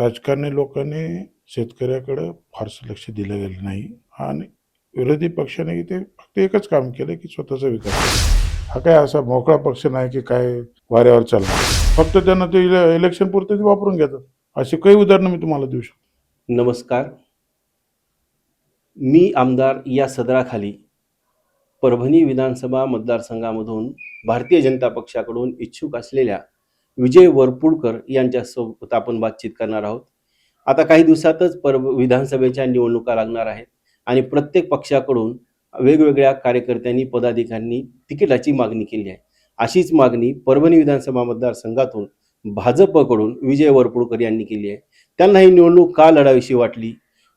राजकारणी लोकांनी शेतकऱ्याकडं फारसं लक्ष दिलं गेलं नाही. आणि विरोधी पक्षाने ते फक्त एकच काम केलं की स्वतःचा विकास हा काय असा मोकळा पक्ष नाही की काय वाऱ्यावर चालणार फक्त त्यांना ते इले- इलेक्शन पुरते ते वापरून घेतात. अशी काही उदाहरणं मी तुम्हाला देऊ शकतो. नमस्कार. मी आमदार या सदराखाली परभणी विधानसभा मतदारसंघामधून भारतीय जनता पक्षाकडून इच्छुक असलेल्या विजय वरपुडकर यांच्यासोबत आपण बातचीत करणार आहोत. आता काही दिवसातच पर विधानसभेच्या निवडणुका लागणार आहेत आणि प्रत्येक पक्षाकडून वेगवेगळ्या कार्यकर्त्यांनी पदाधिकाऱ्यांनी तिकिटाची मागणी केली आहे. अशीच मागणी परभणी विधानसभा मतदारसंघातून भाजपकडून विजय वरपुडकर यांनी केली आहे. त्यांना ही निवडणूक का लढावीशी वाटली?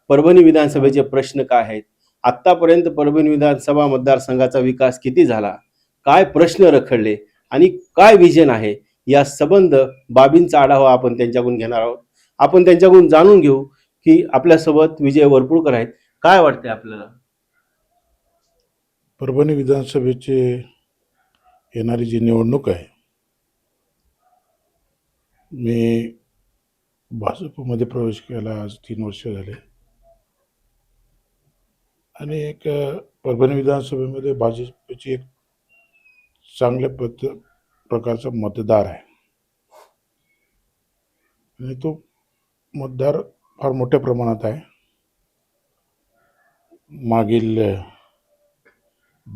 परभणी विधानसभेचे प्रश्न काय आहेत? आत्तापर्यंत परभणी विधानसभा मतदारसंघाचा विकास किती झाला? काय प्रश्न रखडले? आणि काय विजन आहे? या संबंध बाबींचा आढावा आपण त्यांच्याकडून घेणार आहोत. आपण त्यांच्याकडून जाणून घेऊ की आपल्यासोबत विजय वरपुडकर आहेत. काय वाटते आपल्याला? परभणी विधानसभेची येणारी जी निवडणूक आहे मी भाजपमध्ये प्रवेश केला आज तीन वर्ष झाले. आणि एक परभणी विधानसभेमध्ये भाजपची एक चांगल्या पद्धत प्रकारचा मतदार आहे. आणि तो मतदार फार मोठ्या प्रमाणात आहे. मागील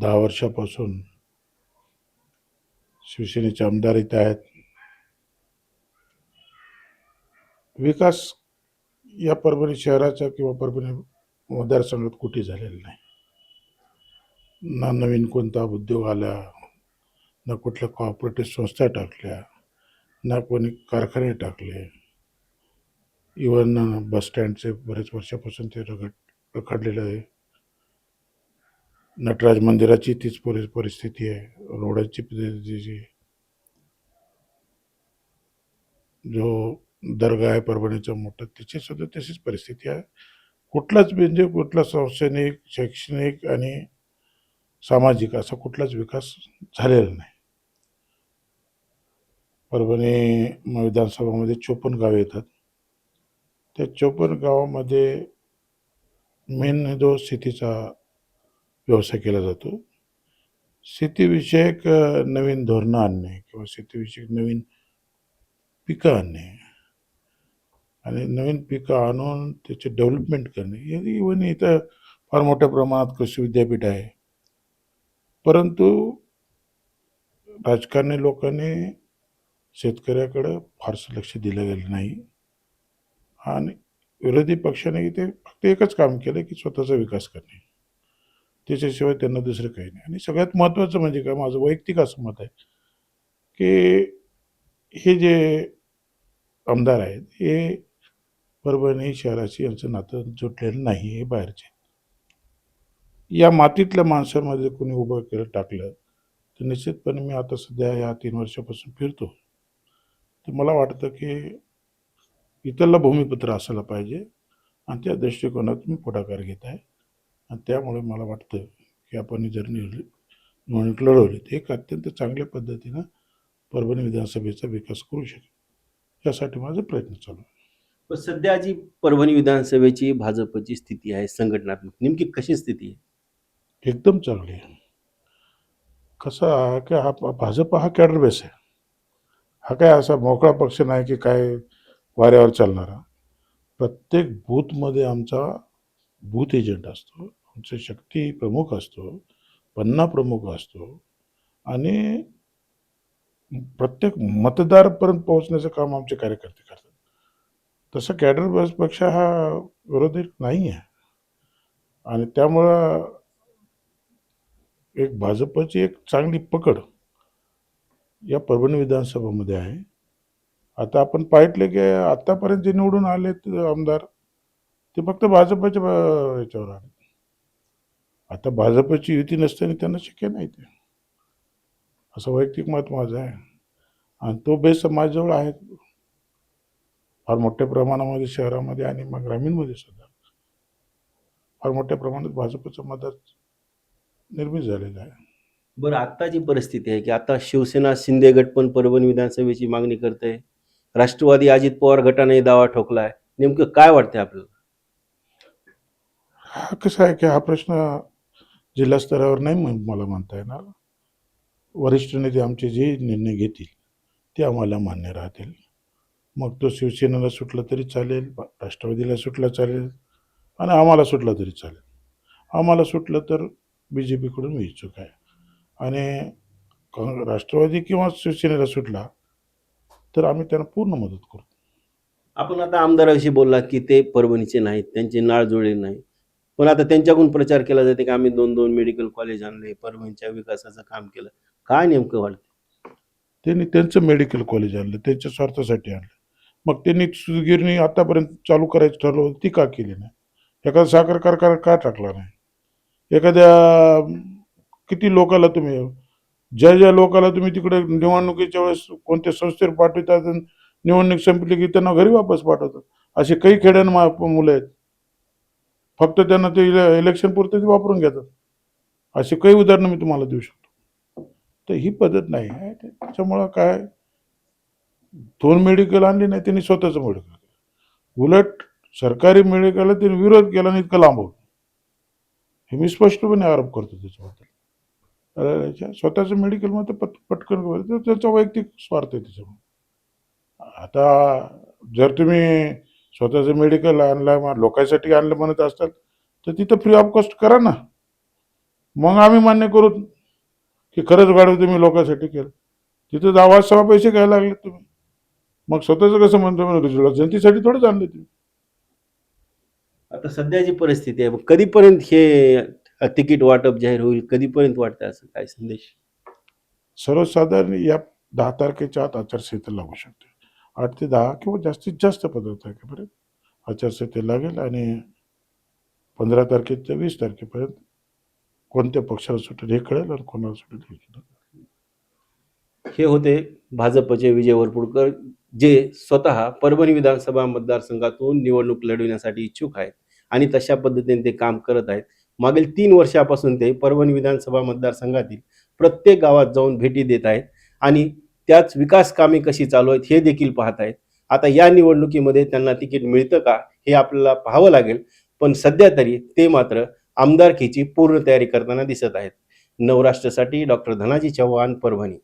दहा वर्षापासून शिवसेनेचे आमदार इथे आहेत. विकास या परभणी शहराचा किंवा परभणी मतदारसंघात कुठे झालेला नाही. ना नवीन कोणता उद्योग आला ना कुठल्या कॉपरेटिव्ह संस्था टाकल्या ना कोणी कारखाने टाकले. इवन बस स्टँडचे बरेच वर्षापासून ते रगड रखडलेलं आहे. नटराज मंदिराची तीच परि परिस्थिती आहे. रोडाची परिस्थिती जो. दर्गा आहे परभणीचा मोठा त्याची सुद्धा तशीच परिस्थिती आहे. कुठलाच म्हणजे कुठला शैक्षणिक शैक्षणिक आणि सामाजिक असा कुठलाच विकास झालेला नाही. परभणी म- विधानसभामध्ये चोपन्न गावे येतात. त्या चोपन्न गावामध्ये मेन जो शेतीचा व्यवसाय केला जातो शेतीविषयक नवीन धोरणं आणणे किंवा शेतीविषयक नवीन पिकं आणणे आणि नवीन पिकं आणून त्याचे डेव्हलपमेंट करणे हे इवन इथं फार मोठ्या प्रमाणात कृषी विद्यापीठ आहे. परंतु राजकारणी लोकांनी शेतकऱ्याकडं फारसं लक्ष दिलं गेलं नाही. आणि विरोधी पक्षाने ते फक्त एकच काम केलं की स्वतःचा विकास करणे. त्याच्याशिवाय त्यांना दुसरं काही नाही. आणि सगळ्यात महत्त्वाचं म्हणजे काय? माझं वैयक्तिक असं मत आहे की हे जे आमदार आहेत हे परभणी शहराशी यांचं नातं जुटलेलं नाही हे बाहेरचे या मातीतल्या माणसांमध्ये कोणी उभं केलं टाकलं तर निश्चितपणे मी आता सध्या या तीन वर्षापासून फिरतो. तर मला वाटतं की इथलं भूमिपुत्र असायला पाहिजे आणि त्या दृष्टिकोनातून मी पुढाकार घेत आहे. आणि त्यामुळे मला वाटतं की आपण जर निवडली निवडणूक लढवली. तर एक अत्यंत चांगल्या पद्धतीनं परभणी विधानसभेचा विकास करू शकेल. यासाठी माझा प्रयत्न चालू आहे. पण सध्या जी परभणी विधानसभेची भाजपची स्थिती आहे संघटनात्मक नेमकी कशी स्थिती आहे? एकदम चांगली आहे. कसं की हा भाजप हा कॅडर बेस आहे. हा काय असा मोकळा पक्ष नाही की काय वाऱ्यावर चालणारा. प्रत्येक बूथमध्ये आमचा बूथ एजंट असतो आमचे शक्ती प्रमुख असतो पन्ना प्रमुख असतो आणि प्रत्येक मतदारपर्यंत पोहोचण्याचं काम आमचे कार्यकर्ते करतात. तसं कॅडर पक्ष हा विरोधी नाही आहे आणि त्यामुळं एक भाजपची एक चांगली पकड या परभणी विधानसभामध्ये आहे. आता आपण पाहिटले की आत्तापर्यंत जे निवडून आले आमदार ते फक्त भाजपच्या याच्यावर आले. आता भाजपची युती नसताना त्यांना शक्य नाही ते. असं वैयक्तिक मत माझं आहे. आणि तो बेस माझ्याजवळ आहे. फार मोठ्या प्रमाणामध्ये शहरामध्ये आणि मग ग्रामीणमध्ये सुद्धा. फार मोठ्या प्रमाणात भाजपचं मदत निर्मित झालेलं आहे. बरं आता जी परिस्थिती आहे की आता शिवसेना शिंदे गट पण परभणी विधानसभेची मागणी करते राष्ट्रवादी अजित पवार गटाने दावा ठोकलाय. नेमकं काय वाटतंय आपल्याला? हा कसं आहे की हा प्रश्न जिल्हा स्तरावर नाही मला म्हणता येणार. वरिष्ठ नेते आमचे जे निर्णय घेतील ते आम्हाला मान्य राहतील. मग तो शिवसेनेला सुटला तरी चालेल राष्ट्रवादीला सुटला चालेल आणि आम्हाला सुटला तरी चालेल. आम्हाला सुटलं तर बी जे पीकडून मी इच्छुक आहे. आणि राष्ट्रवादी किंवा शिवसेनेला सुटला तर आम्ही त्यांना पूर्ण मदत करू. आपण आता आमदाराविषयी बोललात की ते परभणीचे नाहीत त्यांचे नाळ जुळले नाही पण आता त्यांच्याकडून प्रचार केला जाते की आम्ही दोन दोन मेडिकल कॉलेज आणले परभणीच्या विकासाचं काम केलं. काय नेमकं वाटतं त्यांनी त्यांचं मेडिकल कॉलेज आणलं त्यांच्या स्वार्थासाठी आणलं. मग त्यांनी सुदगिरणी आतापर्यंत चालू करायचं ठरवलं होतं ती का केली नाही? एखादा साखर कारखाना का टाकला नाही? एखाद्या किती लोकाला तुम्ही ज्या ज्या लोकाला तुम्ही तिकडे निवडणुकीच्या वेळेस कोणत्या संस्थेवर पाठवतात निवडणूक संपली की त्यांना घरी वापस पाठवतात? असे काही खेड्यान मुलं आहेत. फक्त त्यांना ते इले- इलेक्शन पुरते ते वापरून घेतात. अशी काही उदाहरणं मी तुम्हाला देऊ शकतो. तर ही पद्धत नाही. आहे त्याच्यामुळं काय? दोन मेडिकल आणली नाही त्यांनी स्वतःचं मेडिकल उलट सरकारी मेडिकलला त्यांनी विरोध केला आणि इतकं लांबवलं हे मी स्पष्टपणे आरोप करतो त्याच्याबद्दल. स्वतःचं मेडिकल मग पट पटकन तर त्याचा वैयक्तिक स्वार्थ आहे त्याच्यामुळे. आता जर तुम्ही स्वतःचं मेडिकल आणलं लोकांसाठी आणलं म्हणत असतात तर तिथं फ्री ऑफ कॉस्ट करा ना. मग आम्ही मान्य करू की खरंच गाडी तुम्ही लोकांसाठी केलं. तिथं दहा सहा पैसे घ्यायला लागले तुम्ही. मग स्वतःचं कसं म्हणतो म्हणजे जनतेसाठी थोडंच आणले तुम्ही. आता सध्याची परिस्थिती आहे कधीपर्यंत हे तिकीट वाटप जाहीर होईल कधीपर्यंत वाटतं असं काय संदेश? सर्वसाधारण या दहा तारखेच्या आत आचारसंहिता लागू शकते. आठ ते दहा किंवा जास्तीत जास्त पंधरा तारखेपर्यंत आचारसंहिता लागेल आणि पंधरा तारखे ते वीस तारखेपर्यंत कोणत्या पक्षाला सुटेल हे कळेल आणि कोणाला सुटेल हे कळेल. हे होते भाजपचे विजय वरपुडकर जे स्वतः परभणी विधानसभा मतदारसंघातून निवडणूक लढविण्यासाठी इच्छुक आहेत आणि तशा पद्धतीने ते काम करत आहेत. मागील तीन वर्षापासून ते परभणी विधानसभा मतदारसंघातील प्रत्येक गावात जाऊन भेटी देत आहेत आणि त्याच विकास कामे कशी चालू आहेत हे देखील पाहत आहेत. आता या निवडणुकीमध्ये त्यांना तिकीट मिळतं का हे आपल्याला पाहावं लागेल. पण सध्या तरी ते मात्र आमदारकीची पूर्ण तयारी करताना दिसत आहेत. नवराष्ट्रासाठी डॉक्टर धनाजी चव्हाण परभणी.